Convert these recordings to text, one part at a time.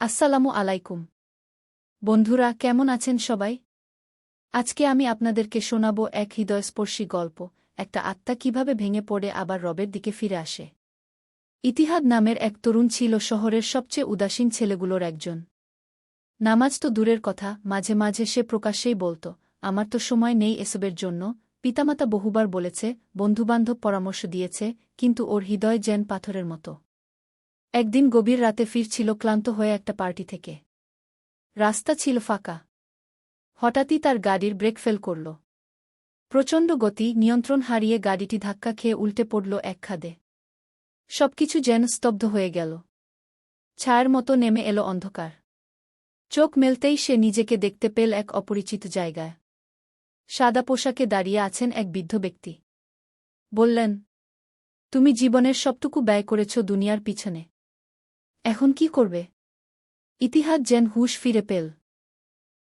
আসসালামু আলাইকুম। বন্ধুরা, কেমন আছেন সবাই? আজকে আমি আপনাদেরকে শোনাব এক হৃদয়স্পর্শী গল্প, একটা আত্মা কীভাবে ভেঙে পড়ে আবার রবের দিকে ফিরে আসে। ইতিহাদ নামের এক তরুণ ছিল শহরের সবচেয়ে উদাসীন ছেলেগুলোর একজন। নামাজ তো দূরের কথা, মাঝে মাঝে সে প্রকাশ্যেই বলত আমার তো সময় নেই এসবের জন্য। পিতামাতা বহুবার বলেছে, বন্ধুবান্ধব পরামর্শ দিয়েছে, কিন্তু ওর হৃদয় যেন পাথরের মতো। একদিন গভীর রাতে ফিরছিল ক্লান্ত হয়ে একটা পার্টি থেকে। রাস্তা ছিল ফাঁকা। হঠাৎই তার গাড়ির ব্রেক ফেল করল। প্রচণ্ড গতি, নিয়ন্ত্রণ হারিয়ে গাড়িটি ধাক্কা খেয়ে উল্টে পড়ল এক খাদে। সবকিছু যেন স্তব্ধ হয়ে গেল। ছায়ার মতো নেমে এলো অন্ধকার। চোখ মেলতেই সে নিজেকে দেখতে পেল এক অপরিচিত জায়গায়। সাদা পোশাকে দাঁড়িয়ে আছেন এক বৃদ্ধ ব্যক্তি। বললেন, তুমি জীবনের সবটুকু ব্যয় করেছ দুনিয়ার পিছনে। এখন কি করবে? ইতিহাস যেন হুশ ফিরে পেল।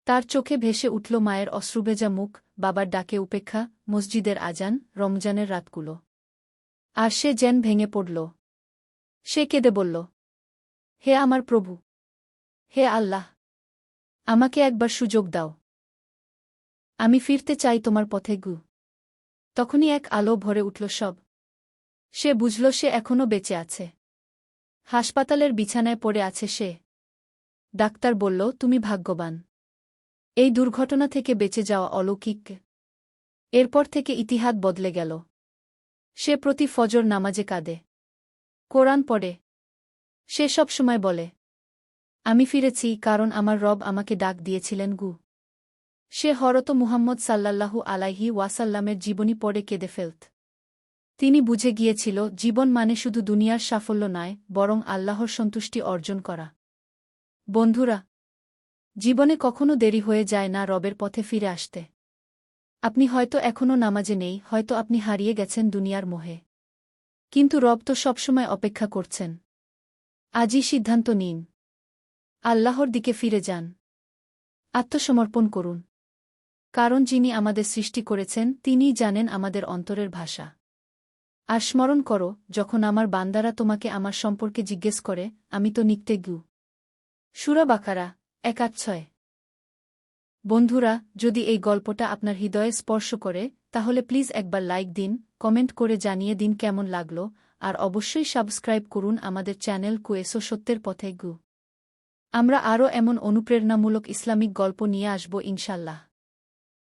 তার চোখে ভেসে উঠল মায়ের অশ্রুভেজা মুখ, বাবার ডাকে উপেক্ষা, মসজিদের আজান, রমজানের রাতগুলো। আর সে যেন ভেঙে পড়ল। সে কেঁদে বলল, হে আমার প্রভু, হে আল্লাহ, আমাকে একবার সুযোগ দাও। আমি ফিরতে চাই তোমার পথে, গু। তখনই এক আলো ভরে উঠল সব। সে বুঝল সে এখনও বেঁচে আছে। হাসপাতালের বিছানায় পড়ে আছে সে। ডাক্তার বলল, তুমি ভাগ্যবান। এই দুর্ঘটনা থেকে বেঁচে যাওয়া অলৌকিক। এরপর থেকে ইতিহাদ বদলে গেল। সে প্রতি ফজর নামাজে কাঁদে। কোরআন পড়ে। সে সব সময় বলে, আমি ফিরেছি কারণ আমার রব আমাকে ডাক দিয়েছিলেন, গু। সে হরত মুহাম্মদ সাল্লাল্লাহু আলাইহি ওয়াসাল্লামের জীবনী পড়ে কেঁদে ফেলত। তিনি বুঝে গিয়েছিল, জীবন মানে শুধু দুনিয়ার সাফল্য নয়, বরং আল্লাহর সন্তুষ্টি অর্জন করা। বন্ধুরা, জীবনে কখনো দেরি হয়ে যায় না রবের পথে ফিরে আসতে। আপনি হয়তো এখনও নামাজে নেই, হয়তো আপনি হারিয়ে গেছেন দুনিয়ার মোহে। কিন্তু রব তো সবসময় অপেক্ষা করছেন। আজই সিদ্ধান্ত নিন। আল্লাহর দিকে ফিরে যান। আত্মসমর্পণ করুন। কারণ যিনি আমাদের সৃষ্টি করেছেন, তিনিই জানেন আমাদের অন্তরের ভাষা। আর স্মরণ করো, যখন আমার বান্দারা তোমাকে আমার সম্পর্কে জিজ্ঞেস করে, আমি তো নিকতে গু। সুরা বাকারা একাচ্ছয় বন্ধুরা, যদি এই গল্পটা আপনার হৃদয়ে স্পর্শ করে, তাহলে প্লিজ একবার লাইক দিন, কমেন্ট করে জানিয়ে দিন কেমন লাগল, আর অবশ্যই সাবস্ক্রাইব করুন আমাদের চ্যানেল কুয়েসো সত্যের পথে গু। আমরা আরও এমন অনুপ্রেরণামূলক ইসলামিক গল্প নিয়ে আসব ইনশাল্লাহ।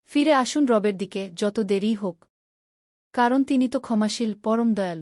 ফিরে আসুন রবের দিকে যত দেরি হোক। কারণ তিনি তো ক্ষমাশীল পরম দয়ালু।